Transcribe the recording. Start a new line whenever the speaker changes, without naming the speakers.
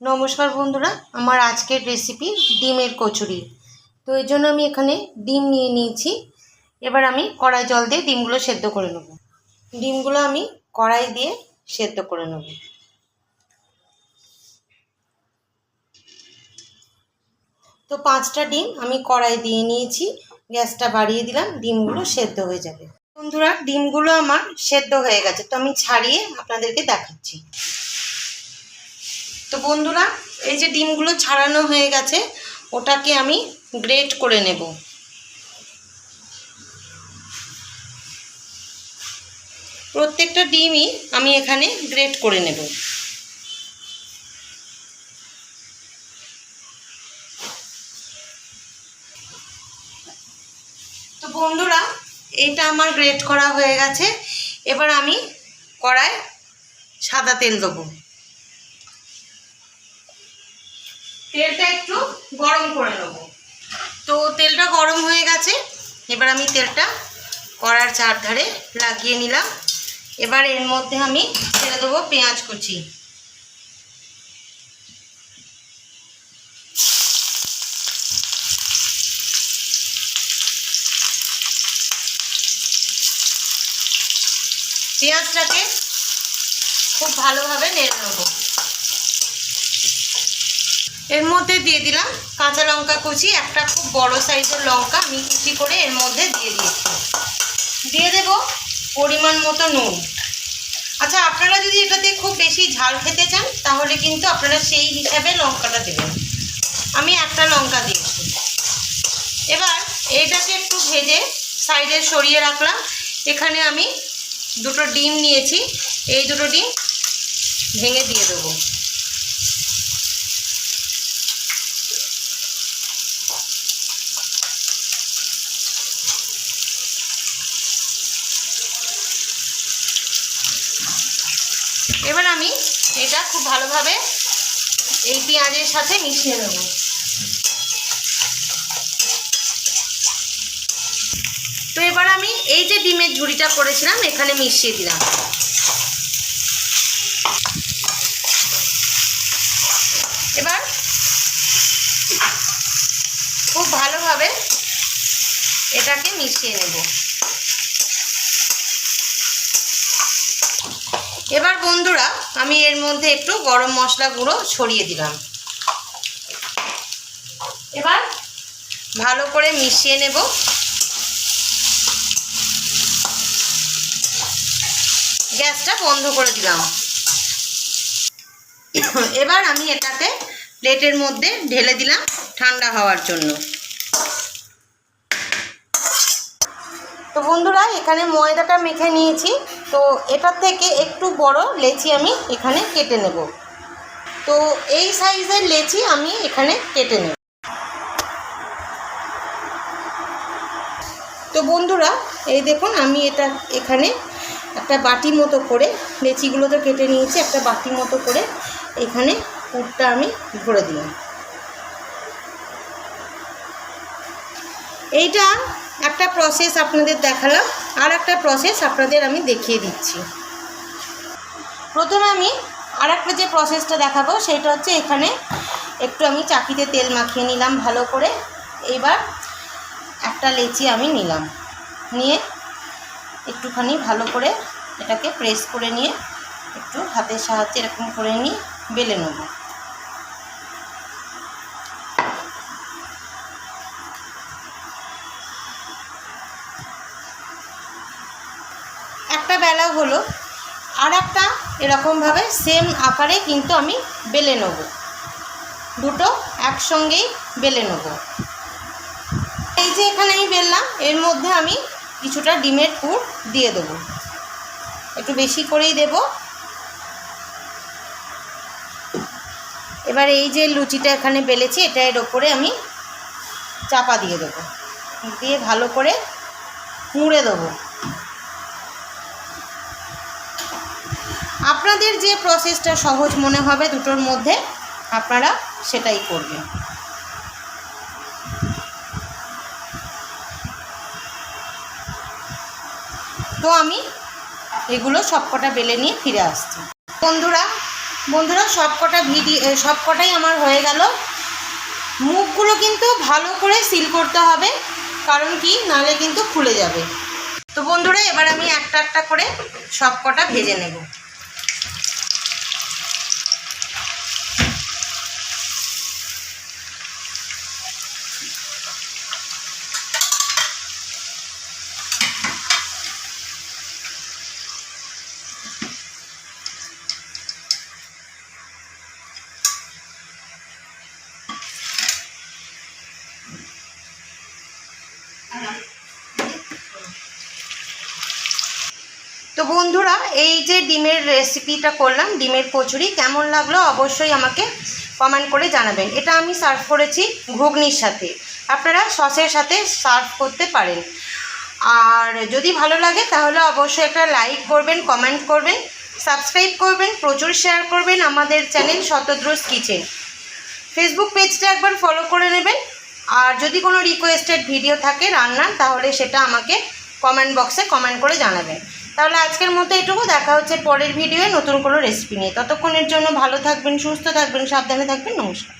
নমস্কার বন্ধুরা, আমার আজকের রেসিপি ডিমের কচুরি। তো এর জন্য আমি এখানে ডিম নিয়ে নিয়েছি। এবার আমি কড়াই জল দিয়ে ডিমগুলো সেদ্ধ করে নেব। ডিমগুলো আমি কড়াই দিয়ে সেদ্ধ করে নেব। তো পাঁচটা ডিম আমি কড়াই দিয়ে নিয়েছি, গ্যাসটা বাড়িয়ে দিলাম, ডিমগুলো সেদ্ধ হয়ে যাবে। বন্ধুরা, ডিমগুলো আমার সেদ্ধ হয়ে গেছে, তো আমি ছাড়িয়ে আপনাদেরকে দেখাচ্ছি। তো বন্ধুরা, এই যে ডিমগুলো ছাড়ানো হয়ে গেছে, ওটাকে আমি গ্রেট করে নেব। প্রত্যেকটা ডিমই আমি এখানে গ্রেট করে নেব। তো বন্ধুরা, এটা আমার গ্রেট করা হয়ে গেছে। এবার আমি কড়ায় সাদা তেল দেবো। তেলটা একটু গরম করে নেব। তো তেলটা গরম হয়ে গেছে। এবার আমি তেলটা কড়ার চারধারে লাগিয়ে নিলাম। এবার এর মধ্যে আমি ছেড়ে দেবো পেঁয়াজ কুচি। পেঁয়াজটাকে খুব ভালোভাবে নেড়ে নেব। এর মধ্যে দিয়ে দিলাম কাঁচা লঙ্কা কুচি, একটা খুব বড় সাইজের লঙ্কা, আমি কুচি করে এর মধ্যে দিয়ে দিয়েছি। দিয়ে দেব পরিমাণ মতো নুন। আচ্ছা আপনারা যদি এটাতে খুব বেশি ঝাল খেতে চান, তাহলে কিন্তু আপনারা সেই হিসাবে লঙ্কাটা দেবেন। আমি একটা লঙ্কা দিয়েছি। এবার এইটাকে একটু ভেজে সাইডে সরিয়ে রাখলাম। এখানে আমি দুটো ডিম নিয়েছি। এই দুটো ডিম ভেঙে দিয়ে দেবো। এবার আমি এটা খুব ভালোভাবে এই পেঁয়াজের সাথে মিশিয়ে নেব। তো এবার আমি এই যে ডিমের ঝুড়িটা করেছিলাম, এখানে মিশিয়ে দিলাম। এবার খুব ভালোভাবে এটাকে মিশিয়ে নেব। এবার বন্ধুরা, আমি এর মধ্যে একটু গরম মশলা গুঁড়ো ছড়িয়ে দিলাম। এবার ভালো করে মিশিয়ে নেব। গ্যাসটা বন্ধ করে দিলাম। এবার আমি এটাকে প্লেটের মধ্যে ঢেলে দিলাম ঠান্ডা হওয়ার জন্য। তো বন্ধুরা, এখানে ময়দাটা মেখে নিয়েছি। তো এটার থেকে একটু বড় লেচি আমি এখানে কেটে নেব। তো এই সাইজের লেচি আমি এখানে কেটে নেব। তো বন্ধুরা, এই দেখুন, আমি এটা এখানে একটা বাটি মতো করে লেচিগুলো তো কেটে নিয়েছি, একটা বাটি মতো করে এখানে পুরটা আমি ভরে দিলাম। এইটা একটা প্রসেস আপনাদের দেখালাম, আর একটা প্রসেস আপনাদের আমি দেখিয়ে দিচ্ছি। প্রথমে আমি আর একটা যে প্রসেসটা দেখাবো, সেটা হচ্ছে এখানে একটু আমি চাকিতে তেল মাখিয়ে নিলাম ভালো করে। এইবার একটা লেচি আমি নিলাম। নিয়ে একটুখানি ভালো করে এটাকে প্রেস করে নিয়ে একটু হাতের সাহায্যে এরকম করে নিয়ে বেলে নেব। একটা বেলা হলো আর একটা এরকমভাবে সেম আকারে কিন্তু আমি বেলে নেব। দুটো একসঙ্গেই বেলে নেব। এই যে এখানে আমি বেললাম, এর মধ্যে আমি কিছুটা ডিমের পুর দিয়ে দেবো। একটু বেশি করেই দেব। এবার এই যে লুচিটা এখানে বেলেছি, এটা এর ওপরে আমি চাপা দিয়ে দেবো। দিয়ে ভালো করে মুড়ে দেবো। আপনাদের যে প্রসেসটা সহজ মনে হবে দুটোর মধ্যে, আপনারা সেটাই করবেন। তো আমি এগুলো সবকটা বেলে নিয়ে ফিরে আসছি। বন্ধুরা বন্ধুরা সব কটা ভিডিও সব কটাই আমার হয়ে গেল। মুখগুলো কিন্তু ভালো করে সিল করতে হবে, কারণ কি? নালে কিন্তু খুলে যাবে। তো বন্ধুরা, এবার আমি একটা একটা করে সব কটা ভেজে নেব। বন্ধুরা, এই যে ডিমের রেসিপিটা করলাম, ডিমের কচুরি, কেমন লাগল অবশ্যই আমাকে কমেন্ট করে জানাবেন। এটা আমি সার্ভ করেছি ঘুগনির সাথে। আপনারা সসের সাথে সার্ভ করতে পারেন। আর যদি ভালো লাগে, তাহলে অবশ্যই একটা লাইক করবেন কমেন্ট করবেন সাবস্ক্রাইব করবেন, প্রচুর শেয়ার করবেন আমাদের চ্যানেল শতদ্রোস কিচেন ফেসবুক পেজটা একবার ফলো করে নেবেন। আর যদি কোনো রিকোয়েস্টেড ভিডিও থাকে রান্নার, তাহলে সেটা আমাকে কমেন্ট বক্সে কমেন্ট করে জানাবেন। তাহলে আজকের মতো এটুকু। দেখা হচ্ছে পরের ভিডিওয়ে নতুন কোনো রেসিপি নিয়ে। ততক্ষণের জন্য ভালো থাকবেন, সুস্থ থাকবেন, সাবধানে থাকবেন। নমস্কার।